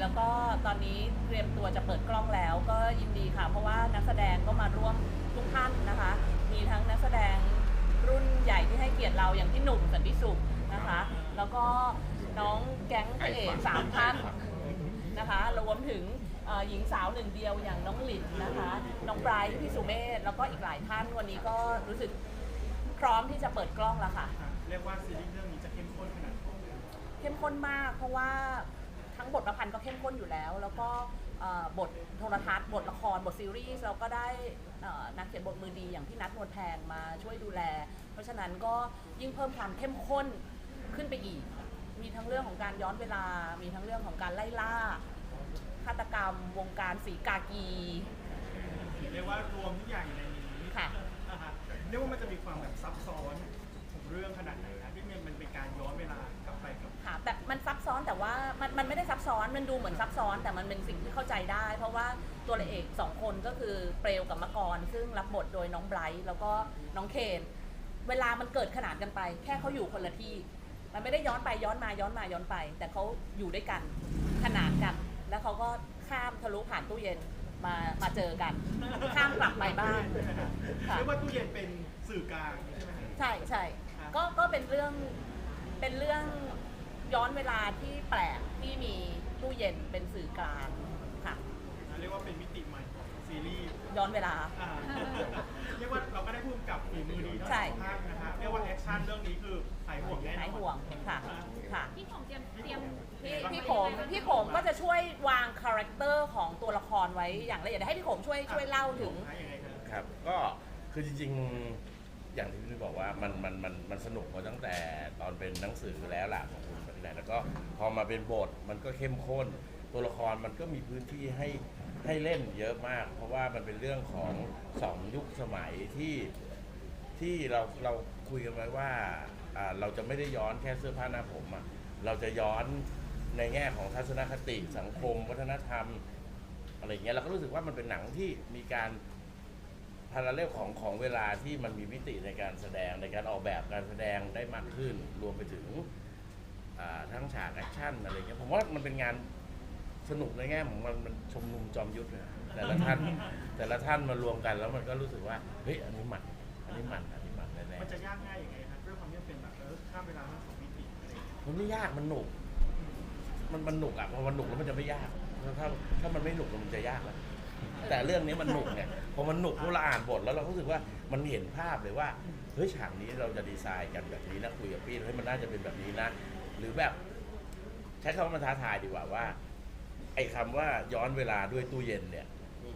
แล้วก็ตอนนี้เตรียมตัวจะเปิดกล้องแล้วก็ยินดีค่ะ เพราะว่านักแสดงก็มาร่วมทุกท่านนะคะ มีทั้งนักแสดงรุ่นใหญ่ที่ให้เกียรติเราอย่างพี่หนุ่มสันติสุขนะคะ แล้วก็น้องแก๊งพระเอกสามท่านนะคะรวมถึงเอ่อหญิงสาวหนึ่งเดียวอย่างน้องหลินนะคะ น้องไบรท์พี่สุเมธแล้วก็อีกหลายท่านวันนี้ก็รู้สึกพร้อมที่จะเปิดกล้องแล้วค่ะ เรียกว่าซีรีส์เรื่องนี้จะเข้มข้นขนาดไหนเข้มข้นมากเพราะว่า ทั้งบทประพันธ์ก็เข้มข้นอยู่แล้ว แล้วก็เอ่อบทโทรทัศน์บทละครบทซีรีส์เราก็ได้เอ่อนักเขียนบทมือดีอย่างพี่นัทนวลแพงมาช่วยดูแล เพราะฉะนั้นก็ยิ่งเพิ่มความเข้มข้นขึ้นไปอีก มีทั้งเรื่องของการย้อนเวลา มีทั้งเรื่องของการไล่ล่าฆาตกรรม วงการสีกากีเรียกว่ารวมทุกอย่างอยู่ในนี้ค่ะ อ่าฮะเรียกว่ามันจะมีความแบบซับซ้อนของเรื่องขนาดไหนนะที่มันมัน อนแต่ว่ามันมันไม่ได้ซับซ้อนมันดูเหมือนซับซ้อน แต่มันเป็นสิ่งที่เข้าใจได้ เพราะว่าตัวเอกสองคนก็คือเปลวกับมะกร ซึ่งรับบทโดยน้องไบรท์แล้วก็น้องเคนเวลามันเกิดขนานกันไป แค่เขาอยู่คนละที่ มันไม่ได้ย้อนไปย้อนมาย้อนมาย้อนไป แต่เขาอยู่ด้วยกันขนานกัน แล้วเขาก็ข้ามทะลุผ่านตู้เย็นมามาเจอกัน ข้ามกลับไปบ้านค่ะเรียกว่าตู้เย็นเป็นสื่อกลางใช่ไหมฮะใช่ใช่ครับก็ก็เป็นเรื่องเป็นเรื่อง ย้อนเวลาที่แปลกที่มีตู้เย็นเป็นสื่อกลางค่ะ เรียกว่าเป็นมิติใหม่ของซีรีส์ย้อนเวลา อ่าเรียกว่าเราก็ได้พูดกับฝีมือดีทั้งใช่สองท่านนะฮะเรียกว่าแอคชั่นเรื่องนี้คือหายห่วงแน่นอนหายห่วงค่ะค่ะ พี่ของเตรียมเตรียมพี่พี่โขมพี่โขมก็จะช่วยวางคาแรคเตอร์ของตัวละครไว้อย่างละเอียดเดี๋ยวให้พี่โขมช่วยช่วยเล่าถึงยังไงครับ ครับ ก็คือจริงๆ อย่างที่พี่บอกว่ามันมันมันมันสนุกมาตั้งแต่ตอนเป็นหนังสือแล้วล่ะของคุณ ปรินาแล้วก็พอมาเป็นบทมันก็เข้มข้น ตัวละครมันก็มีพื้นที่ให้ให้เล่นเยอะมาก เพราะว่ามันเป็นเรื่องของสองยุคสมัยที่ที่เราเราคุยกันไว้ว่าอ่าเราจะไม่ได้ย้อนแค่เสื้อผ้าหน้าผมอะเราจะย้อนในแง่ของทัศนคติสังคม วัฒนธรรมอะไรอย่างเงี้ยเราก็รู้สึกว่ามันเป็นหนังที่มีการพาราเลลของของเวลาที่มันมีมิติในการแสดงในการออกแบบการแสดงได้มากขึ้น รวมไปถึง ทั้งฉากแอคชั่นอะไรเงี้ยผมว่ามันเป็นงานสนุกในแง่ของมันมันชมนุมจอมยุทธนะแต่ละท่านแต่ละท่านมารวมกันแล้วมันก็รู้สึกว่าเฮ้ยอันนี้มันอันนี้มันอันนี้มันแน่มันจะยากง่ายยังไงครับด้วยความที่มันเป็นแบบเออข้ามเวลาทั้งสองมิติอะไรอย่างเงี้ยๆมันไม่ยากมันหนุก มันมันหนุกอะพอมันหนุกแล้วมันจะไม่ยากถ้าถ้ามันไม่หนุกมันจะยากแล้วแต่เรื่องนี้มันหนุกไงพอมันหนุกพอเราอ่านบทแล้วเราก็รู้สึกว่ามันเห็นภาพเลยว่าเฮ้ยฉากนี้เราจะดีไซน์กันแบบนี้นะคุยกับพี่ให้ยมันน่าจะเป็นแบบนี้นะ หรือแบบใช้คำว่ามันท้าทายดีกว่าว่า ไอ้คำว่าย้อนเวลาด้วยตู้เย็นเนี่ย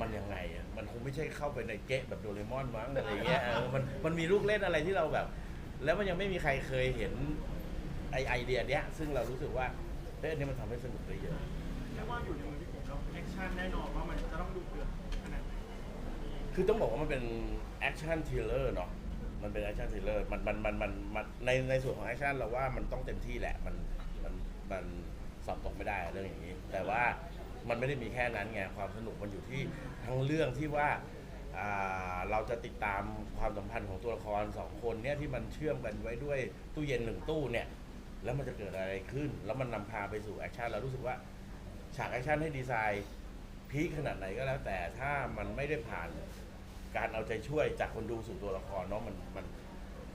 มันยังไงอะมันคงไม่ใช่เข้าไปในเก๊ะแบบโดเรมอนมั้งอะไรเงี้ยเออมันมันมีลูกเล่นอะไรที่เราแบบ แล้วมันยังไม่มีใครเคยเห็นไอไอเดียเนี้ย ซึ่งเรารู้สึกว่าเฮ้ยอันนี้มันทำให้สนุกได้เยอะ เรียกว่าอยู่ในมือพี่ผมแล้วแอคชั่นแน่นอนว่ามันจะต้องดูเดือดขนาดไหนคือต้องบอกว่ามันเป็นแอคชั่นทริลเลอร์เนาะ มันเป็นแอคชั่นทริลเลอร์มันมันมันมันมันในในส่วนของแอคชั่นเราว่ามันต้องเต็มที่แหละ มันมันมันสอบตกไม่ได้เรื่องอย่างนี้ แต่ว่ามันไม่ได้มีแค่นั้นไงความสนุกมันอยู่ที่ทั้งเรื่องที่ว่าอ่าเราจะติดตามความสัมพันธ์ของตัวละครสองคนเนี่ยที่มันเชื่อมกันไว้ด้วยตู้เย็นหนึ่งตู้เนี่ยแล้วมันจะเกิดอะไรขึ้น แล้วมันนำพาไปสู่แอคชั่นเรารู้สึกว่า ฉากแอคชั่นให้ดีไซน์พีคขนาดไหนก็แล้วแต่ถ้ามันไม่ได้ผ่าน การเอาใจช่วยจากคนดูสู่ตัวละครเนาะมันมัน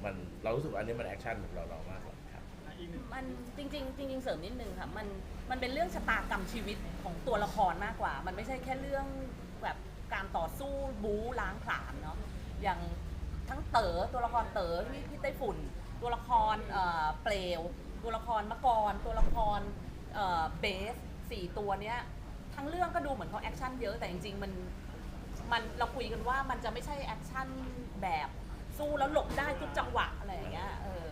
มันเรารู้สึกว่าอันนี้มันแอคชั่นของเราเรามากกว่าครับอะอีกหนึ่งมันจริงๆจริงๆเสริมนิดนึงค่ะมันมันเป็นเรื่องชะตากรรมชีวิตของตัวละครมากกว่า มันไม่ใช่แค่เรื่องแบบการต่อสู้บู๊ล้างผลาญเนาะอย่างทั้งเต๋อตัวละครเต๋อที่พี่ไต้ฝุ่น ตัวละครเอ่อเปลว ตัวละครมะกร ตัวละครเอ่อเบสสี่ตัวเนี้ยทั้งเรื่องก็ดูเหมือนเขาแอคชั่นเยอะแต่จริงๆมัน มันเราคุยกันว่ามันจะไม่ใช่แอคชั่นแบบสู้แล้วหลบได้ทุกจังหวะอะไรอย่างเงี้ยเออ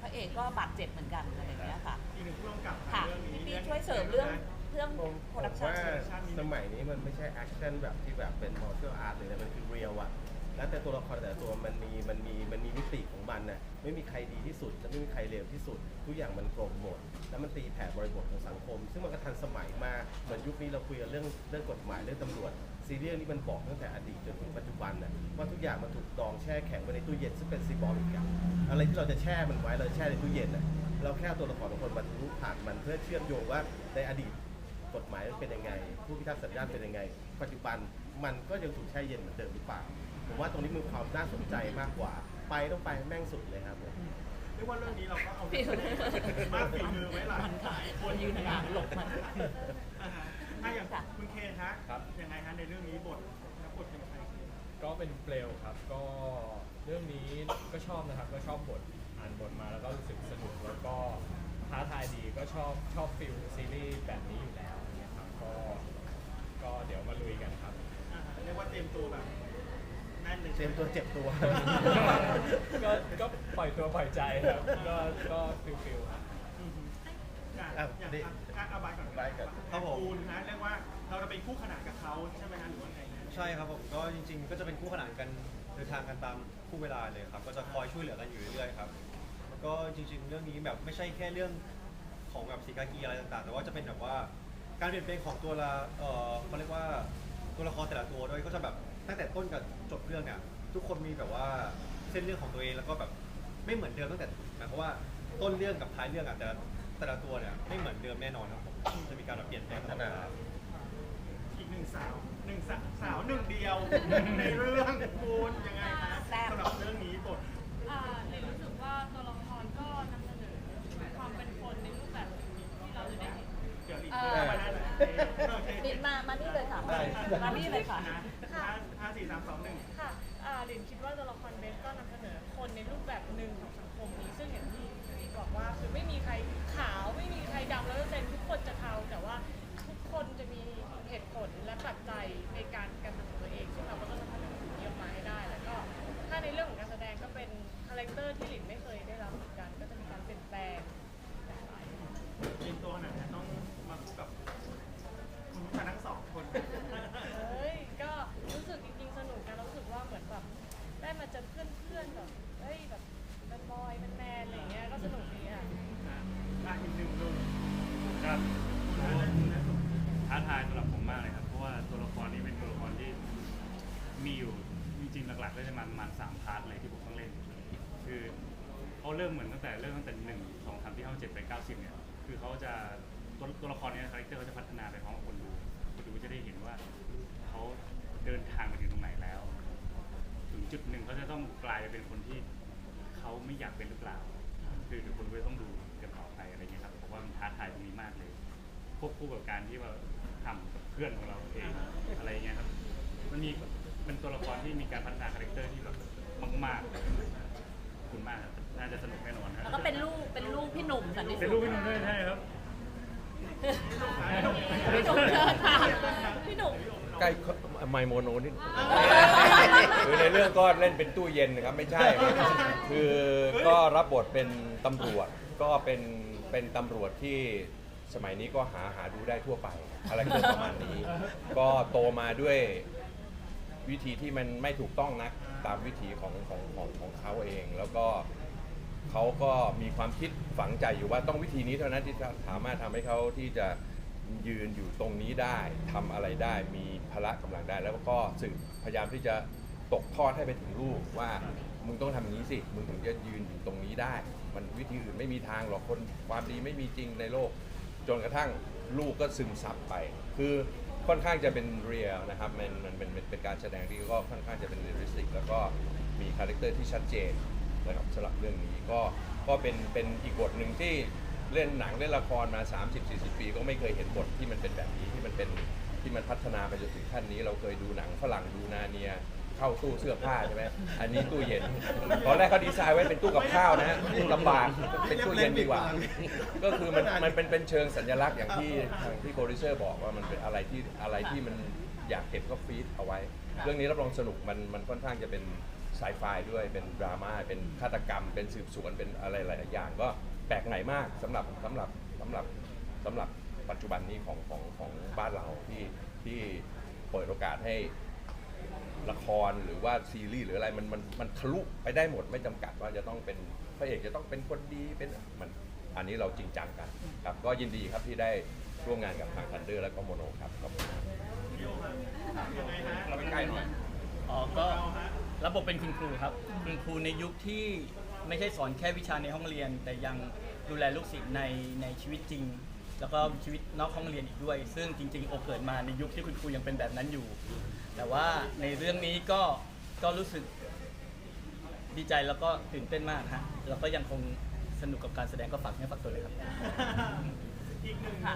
พระเอกก็บาดเจ็บเหมือนกันอะไรอย่างเงี้ยค่ะ อีกหนึ่งผู้กำกับค่ะเรื่องนี้พี่ช่วยเสริมเรื่องเรื่องผมโปผรมดักชั่น ว่าสมัยนี้มันไม่ใช่แอคชั่นแบบที่แบบเป็นมอเตอร์อาร์ตเลยนะมันคือเรียลอะแล้วแต่ตัวละครแต่ละตัวมันมีมันมีมันมีมิติของมันน่ะไม่มีใครดีที่สุดและไม่มีใครเลวที่สุด ทุกอย่างมันกลมหมด แล้วมันตีแผ่บริบทของสังคม ซึ่งมันก็ทันสมัยมาก เหมือนยุคนี้เราคุยกันเรื่องเรื่องกฎหมายเรื่องตำรวจ ซีเรียลนี้มันบอกตั้งแต่อดีตจนถึงปัจจุบันน่ะว่าทุกอย่างมันถูกดองแช่แข็งไว้ในตู้เย็นซึ่งเป็นซีบอลิกอะอะไรที่เราจะแช่มันไว้เราแช่ในตู้เย็นน่ะเราแค่เอาตัวละครของคนมาทะลุผ่านมันเพื่อเชื่อมโยงว่าในอดีตกฎหมายเป็นยังไง ผู้พิทักษ์สัญญาณเป็นยังไง ปัจจุบันมันก็ยังถูกแช่เย็นเหมือนเดิมหรือเปล่าผมว่าตรงนี้มีความน่าสนใจมากกว่า ไปต้องไปแม่งสุดเลยครับผม เรียกว่าเรื่องนี้เราก็เอาฝีมือมากฝีมือไว้หลายมันค่ะคนยืนห่างๆหลบมันอ่าฮะถ้าอย่างค่ะคุณเคนฮะครับ ยังไงฮะในเรื่องนี้บทรับบทเป็นใครก็เป็นเปลวครับ ก็เรื่องนี้ก็ชอบนะครับ ก็ชอบบทอ่านบทมาแล้วก็รู้สึกสนุกแล้วก็ท้าทายดีก็ชอบชอบฟิลซีรีส์แบบนี้อยู่แล้วเนี่ยครับก็ก็เดี๋ยวมาลุยกันครับ อ่าฮะเรียกว่าเตรียมตัวแบบแน่น เลยเตรียมตัวเจ็บตัว ก็ก็ปล่อยตัวปล่อยใจครับก็ก็ฟิลฟิลครับอือฮึอะอะอย่างดิอะอะเอาบายก่อนบายก่อนครับผม คูณฮะเรียกว่าเราจะเป็นคู่ขนานกับเขาใช่ไหมฮะหรือว่าไงฮะใช่ครับผมก็จริงๆ ก็จะเป็นคู่ขนานกันเดินทางกันตามคู่เวลาเลยครับ ก็จะคอยช่วยเหลือกันอยู่เรื่อยๆครับแล้วก็จริงๆ เรื่องนี้แบบไม่ใช่แค่เรื่องของแบบสีกากีอะไรต่างๆ แต่ว่าจะเป็นแบบว่าการเปลี่ยนแปลงของตัวละเออเขาเรียกว่าตัวละครแต่ละตัวด้วยก็จะแบบ ตั้งแต่ต้นกับจบเรื่องเนี่ยทุกคนมีแบบว่าเส้นเรื่องของตัวเองแล้วก็แบบไม่เหมือนเดิมตั้งแต่หมายความว่าต้นเรื่องกับท้ายเรื่องอะแต่ละแต่ละตัวเนี่ยไม่เหมือนเดิมแน่นอนครับผมจะมีการแบบเปลี่ยนแปลงตลอดเวลา อีกหนึ่งสาวหนึ่งสาวสาวหนึ่งเดียว ในเรื่องคูณยังไงฮะแซ่บ สำหรับเรื่องนี้บทอ่าในรู้สึกว่าตัวละครก็นำเสนอความเป็นคนในรูปแบบที่เราจะได้เห็น เดี๋ยวอีกเอ่เรื่อองมาได้เลยโอเค บินมา มานี่เลยค่ะ ได้ มานี่เลยค่ะ นะห้าห้า สี่สามสองหนึ่งค่ะอ่าหลินคิดว่าตัวละครเบสก็นำ เขาเริ่มเหมือนตั้งแต่เริ่มตั้งแต่หนึ่งสองสามที่เข้าเจ็ดไปเก้าสิบเนี่ยคือเขาจะตัวตัวละครเนี้คาแรคเตอร์เขาจะพัฒนาไปพร้อมกับคนดูคนดูจะได้เห็นว่าเขาเดินทางมาถึงตรงไหนแล้ว ถึงจุดหนึ่งเขาจะต้องกลายไปเป็นคนที่เขาไม่อยากเป็นหรือเปล่า คือเดี๋ยวคนก็ต้องดูกันต่อไปอะไรเงี้ยครับผมว่ามันท้าทายตรงนี้มากเลยควบคู่กับการที่ว่าทำกับเพื่อนของเราเองอะไรเงี้ยครับมันมีเป็นตัวละครที่มีการพัฒนาคาแรคเตอร์ที่แบบมากๆ คุณมากครับน่าจะสนุกแน่นอนนะแล้วก็เป็นลูกเป็นลูกพี่หนุ่มสันติสุขเป็นลูกพี่นุ่มด้วยใช่ครับพี่หนุ่มเดินทางพี่หนุ่ม ใกล้ไมโมโนนิดคือในเรื่องก็เล่นเป็นตู้เย็นนะครับไม่ใช่ครับคือก็รับบทเป็นตำรวจก็เป็นเป็นตำรวจที่สมัยนี้ก็หาหาดูได้ทั่วไป อะไรเกิดประมาณนี้ ก็โตมาด้วยวิธีที่มันไม่ถูกต้องนัก ตามวิถีของของของของเขาเอง แล้วก็เขาก็มีความคิดฝังใจอยู่ว่าต้องวิธีนี้เท่านั้นที่จะสามารถทำให้เขาที่จะยืนอยู่ตรงนี้ได้ทำอะไรได้มีพละกำลังได้ แล้วก็สื่อพยายามที่จะตกทอดให้ไปถึงลูกว่ามึงต้องทำอย่างนี้สิมึงถึงจะยืนอยู่ตรงนี้ได้ มันวิธีอื่นไม่มีทางหรอกคนความดีไม่มีจริงในโลก จนกระทั่งลูกก็ซึมซับไป คือ ค่อนข้างจะเป็นเรียลนะครับมันมันเป็นเป็นการแสดงที่ก็ค่อนข้างจะเป็นเรียลลิสติกแล้วก็มีคาแรคเตอร์ที่ชัดเจนนะครับสำหรับเรื่องนี้ก็ก็เป็นเป็นอีกบทหนึ่งที่เล่นหนังเล่นละครมา 30-40 ปี ก็ไม่เคยเห็นบทที่มันเป็นแบบนี้ที่มันเป็นที่มันพัฒนาไปจนถึงขั้นนี้ เราเคยดูหนังฝรั่งดูนาเนีย เข้าตู้เสื้อผ้าใช่ไหมอันนี้ตู้เย็น ตอนแรกเขาดีไซน์ไว้เป็นตู้กับข้าวนะฮะลำบากเป็นตู้เย็นดีกว่า ก็คือมันมันเป็นเป็นเชิงสัญลักษณ์อย่างที่ทางที่โปรดิวเซอร์บอกว่ามันเป็นอะไรที่อะไรที่มันอยากเก็บก็ฟีดเอาไว้ เรื่องนี้รับรองสนุกมันมันค่อนข้างจะเป็นไซไฟด้วยเป็นดราม่าเป็นฆาตกรรม เป็นสืบสวนเป็นอะไรหลายๆอย่างก็แปลกใหม่มากสำหรับสำหรับสำหรับสำหรับปัจจุบันนี้ของของของบ้านเราที่ที่เปิดโอกาสให้ ละครหรือว่าซีรีส์หรืออะไรมันมันมันทะลุไปได้หมดไม่จำกัดว่าจะต้องเป็นพระเอกจะต้องเป็นคนดีเป็นมันอันนี้เราจริงจังกันครับ ก็ยินดีครับที่ได้ร่วมงานกับทางทันเดอร์และก็โมโนครับขอบคุณครับยังไงฮะเราไปใกล้หน่อย อ๋อก็ระบบเป็นคุณครูครับ คุณครูในยุคที่ไม่ใช่สอนแค่วิชาในห้องเรียน แต่ยังดูแลลูกศิษย์ในในชีวิตจริง แล้วก็ชีวิตนอกห้องเรียนอีกด้วย ซึ่งจริงๆโอเกิดมาในยุคที่คุณครูยังเป็นแบบนั้นอยู่ แต่ว่าในเรื่องนี้ก็ก็รู้สึกดีใจแล้วก็ตื่นเต้นมากฮะแล้วก็ยังคงสนุกกับการแสดงก็ฝากเนื้อฝากตัวเลยครับ อีกหนึ่งค่ะ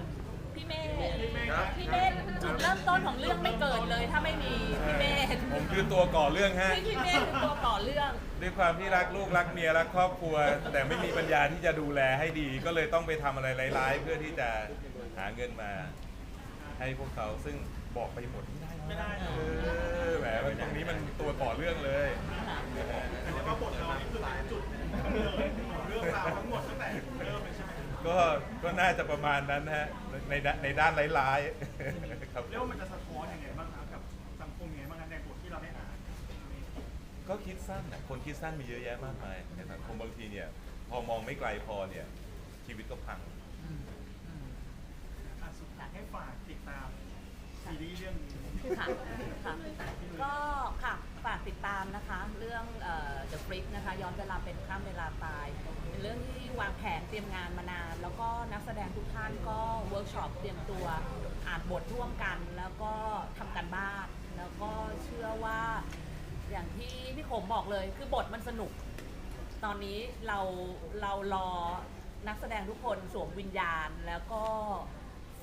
พี่เมธพี่เมธพี่เมธจุดเริ่มต้นของเรื่องไม่เกิดเลย ถ้าไม่มีพี่เมธผมคือตัวก่อเรื่องฮะ พี่พี่เมธคือตัวก่อเรื่อง ด้วยความที่รักลูกรักเมียรักครอบครัว แต่ไม่มีปัญญาที่จะดูแลให้ดี ก็เลยต้องไปทำอะไรร้ายๆ เพื่อที่จะหาเงินมา ให้พวกเขาซึ่งบอกไปหมดไม่ได้ไม่ได้เออแหมมันตรงนี้มันตัวก่อเรื่องเลย แต่ว่าบทเรานี่คือเป็นจุดกำเนิดของเรื่อ ก็ก็น่าจะประมาณนั้นฮะในด้านในด้านร้ายๆครับเรียกว่ามันจะสะท้อนยังไงบ้างครับกับสังคมยังไงบ้างครับในบทที่เราได้อ่าน ก็คิดสั้นนะคนคิดสั้นมีเยอะแยะมากมายในสังคมบางทีเนี่ย พอมองไม่ไกลพอเนี่ย ชีวิตก็พังอะสุดท้ายให้ฝากติดตามซีรีส์เรื่องนี้ค่ะค่ะก็ค่ะฝากติดตามนะคะ เรื่องเอ่อ The Freak นะคะ ย้อนเวลาเป็นข้ามเวลาตาย ผนเตรียมงานมานาน แล้วก็นักแสดงทุกท่านก็เวิร์กช็อปเตรียมตัวอ่านบทร่วมกัน แล้วก็ทำกันบ้าน แล้วก็เชื่อว่าอย่างที่พี่ขมบอกเลย คือบทมันสนุก ตอนนี้เราเรารอนักแสดงทุกคนสวมวิญญาณ แล้วก็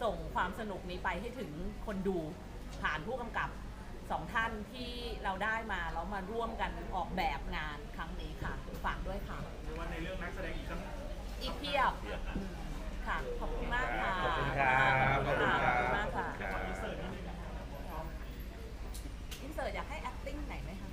ส่งความสนุกนี้ไปให้ถึงคนดูผ่านผู้กำกับสองท่านที่เราได้มาแล้วมาร่วมกันออกแบบงานครั้งนี้ค่ะฝากด้วยค่ะหรือว่าในเรื่องนักแสดงอีกตั้ง อีกเพียบอืมค่ะ ขอบคุณมากค่ะขอบคุณครับขอบคุณครับ ขอบคุณมากค่ะขออินเสิร์ตนิดนึงอินเสิร์ตอยากให้ acting ไหนอยไหมคะ